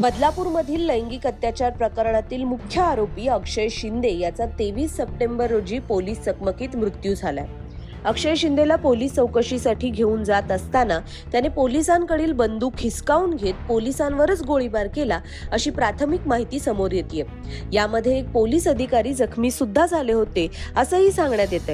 बदलापूरमधील लैंगिक अत्याचार प्रकरणातील मुख्य आरोपी अक्षय शिंदे याचा तेवीस सप्टेंबर रोजी पोलीस चकमकीत मृत्यू झालाय. अक्षय शिंदेला पोलीस चौकशीसाठी घेऊन जात असताना त्याने पोलिसांकडील बंदूक हिसकावून घेत पोलिसांवरच गोळीबार केला अशी प्राथमिक माहिती समोर येते यामध्ये एक पोलीस अधिकारी जखमी सुद्धा झाले होते असंही सांगण्यात येत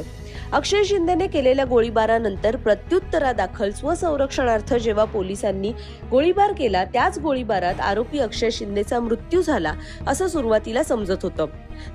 अक्षय शिंदेने केलेल्या गोळीबारानंतर प्रत्युत्तरादाखल स्वसंरक्षणार्थ जेव्हा पोलिसांनी गोळीबार केला त्याच गोळीबारात आरोपी अक्षय शिंदेचा मृत्यू झाला असं सुरुवातीला समजत होतं.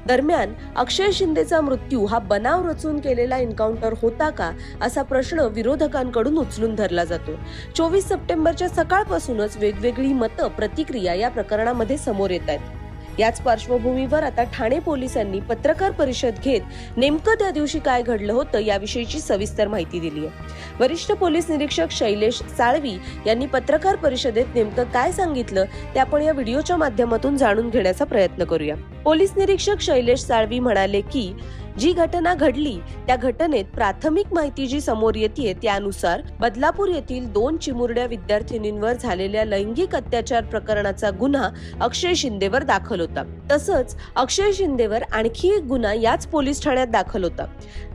दरम्यान अक्षय शिंदेचा मृत्यू हा बनाव रचून केलेला एन्काउंटर होता का असा प्रश्न विरोधकांकडून उचलून धरला जातो. चोवीस सप्टेंबरच्या सकाळपासूनच वेगवेगळी मतं प्रतिक्रिया या प्रकरणामध्ये समोर येत आहेत. याच पार्श्वभूमीवर आता ठाणे पोलिसांनी पत्रकार परिषद घेत नेमकं त्या दिवशी काय घडलं होतं याविषयीची सविस्तर माहिती दिली आहे. वरिष्ठ पोलीस निरीक्षक शैलेश साळवी यांनी पत्रकार परिषदेत नेमकं काय सांगितलं ते आपण या व्हिडिओच्या माध्यमातून जाणून घेण्याचा प्रयत्न करूया. पोलीस निरीक्षक शैलेश साळवी म्हणाले की जी घटना घडली त्या घटनेत प्राथमिक माहिती जी समोर येते त्यानुसार बदलापूर येथील दोन चिमुरड्या विद्यार्थिनींवर झालेल्या लैंगिक अत्याचार प्रकरणाचा गुन्हा अक्षय शिंदेवर दाखल होता. तसंच अक्षय शिंदेवर आणखी एक गुन्हा याच पोलीस ठाण्यात दाखल होता.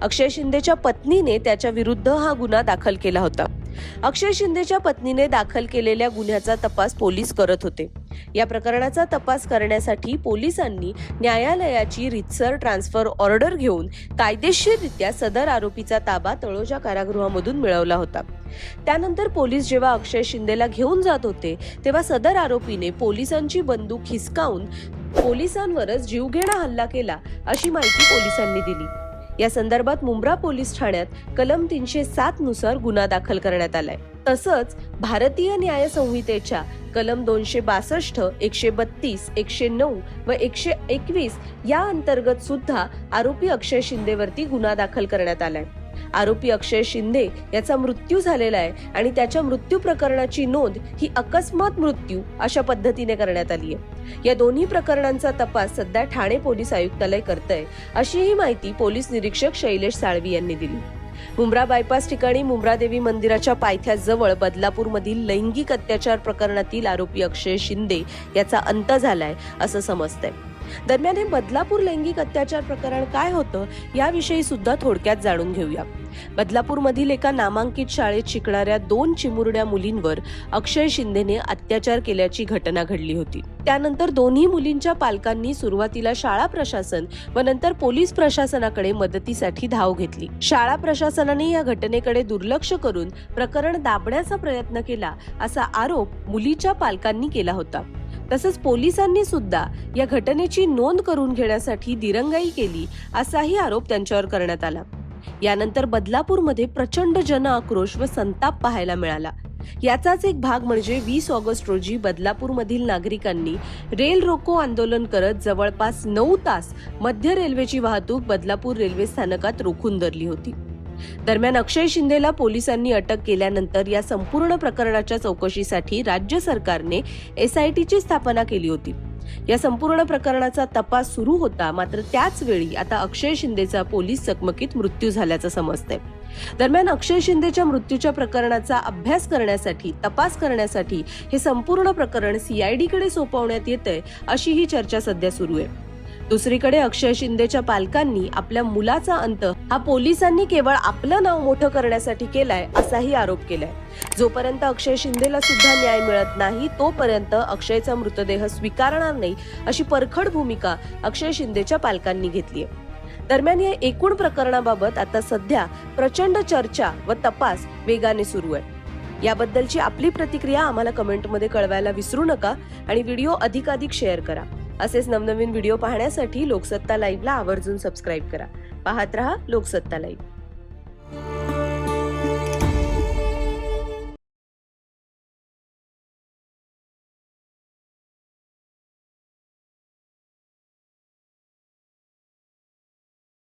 अक्षय शिंदेच्या पत्नीने त्याच्या विरुद्ध हा गुन्हा दाखल केला होता. अक्षय शिंदेच्या पत्नीने दाखल केलेल्या गुन्ह्याचा तपास पोलीस करत होते. या प्रकरणाचा तपास करण्यासाठी पोलिसांनी न्यायालयाची रितसर ट्रान्सफर ऑर्डर घेऊन कायदेशीररित्या सदर आरोपीचा ताबा तळोजा कारागृहामधून मिळवला होता. त्यानंतर पोलीस जेव्हा अक्षय शिंदेला घेऊन जात होते तेव्हा सदर आरोपीने पोलिसांची बंदूक हिसकावून पोलिसांवरच जीवघेणा हल्ला केला अशी माहिती पोलिसांनी दिली. या संदर्भात मुंब्रा पोलीस ठाण्यात कलम तीनशे सात नुसार गुन्हा दाखल करण्यात आलाय. तसंच भारतीय न्याय संहितेच्या कलम दोनशे बासष्ट एकशे बत्तीस एकशे नऊ व एकशे एकवीस या अंतर्गत सुद्धा आरोपी अक्षय शिंदेवरती गुन्हा दाखल करण्यात आलाय. आरोपी अक्षय शिंदे याचा मृत्यू झालेला आहे आणि त्याच्या मृत्यू प्रकरणाची नोंद ही अकस्मात मृत्यू अशा पद्धतीने करण्यात आली आहे. या दोन्ही प्रकरणांचा तपास सध्या ठाणे पोलीस आयुक्तालय करतंय अशी ही माहिती पोलीस निरीक्षक शैलेश साळवी यांनी दिली. मुंब्रा बायपास ठिकाणी मुंब्रा देवी मंदिराच्या पायथ्याजवळ बदलापूरमधील लैंगिक अत्याचार प्रकरणातील आरोपी अक्षय शिंदे याचा अंत झालाय असं समजतंय. दरम्यान हे बदलापूर लैंगिक अत्याचार प्रकरण काय होतं याविषयी सुद्धा थोडक्यात जाणून घेऊया. बदलापूरमधील एका नामांकित शाळेत शिकणाऱ्या दोन चिमुरड्या मुलींवर अक्षय शिंदेने अत्याचार केल्याची घटना घडली होती. त्यानंतर दोन्ही मुलींच्या पालकांनी सुरुवातीला शाळा प्रशासन व नंतर पोलीस प्रशासनाकडे मदतीसाठी धाव घेतली. शाळा प्रशासनाने या घटनेकडे दुर्लक्ष करून प्रकरण दाबण्याचा प्रयत्न केला असा आरोप मुलीच्या पालकांनी केला होता. तसंच पोलिसांनी सुद्धा या घटनेची नोंद करून घेण्यासाठी दिरंगाई केली असाही आरोप त्यांच्यावर करण्यात आला. यानंतर बदलापूरमध्ये प्रचंड जन आक्रोश व संताप पाहायला मिळाला. याचाच एक भाग म्हणजे वीस ऑगस्ट रोजी बदलापूरमधील नागरिकांनी रेल रोको आंदोलन करत जवळपास नऊ तास मध्य रेल्वेची वाहतूक बदलापूर रेल्वे स्थानकात रोखून धरली होती. दरम्यान अक्षय शिंदेला पोलिसांनी अटक केल्यानंतर या संपूर्ण प्रकरणाच्या चौकशीसाठी राज्य सरकारने एसआयटीची स्थापना केली होती. या संपूर्ण प्रकरणाचा तपास सुरू होता मात्र त्याच वेळी आता अक्षय शिंदेचा पोलीस चकमकीत मृत्यू झाल्याचं समजतंय. दरम्यान अक्षय शिंदेच्या मृत्यूच्या प्रकरणाचा अभ्यास करण्यासाठी तपास करण्यासाठी हे संपूर्ण प्रकरण सीआयडीकडे सोपवण्यात येतंय अशी ही चर्चा सध्या सुरू आहे. दुसरीकडे अक्षय शिंदेच्या पालकांनी आपल्या मुलाचा अंत हा पोलिसांनी केवळ आपलं नाव मोठं करण्यासाठी केलाय असाही आरोप केलाय. जोपर्यंत अक्षय शिंदेला सुद्धा न्याय मिळत नाही तोपर्यंत अक्षयचा मृतदेह स्वीकारणार नाही अशी परखड भूमिका अक्षय शिंदेच्या पालकांनी घेतली आहे दरम्यान या एकूण प्रकरणाबाबत आता सध्या प्रचंड चर्चा व तपास वेगाने सुरू आहे. याबद्दलची आपली प्रतिक्रिया आम्हाला कमेंटमध्ये कळवायला विसरू नका आणि व्हिडिओ अधिकाधिक शेअर करा. असेच नवनवीन व्हिडिओ पाहण्यासाठी लोकसत्ता लाईव्हला आवर्जून सबस्क्राईब करा. पाहत रहा लोकसत्ता लाईव्ह.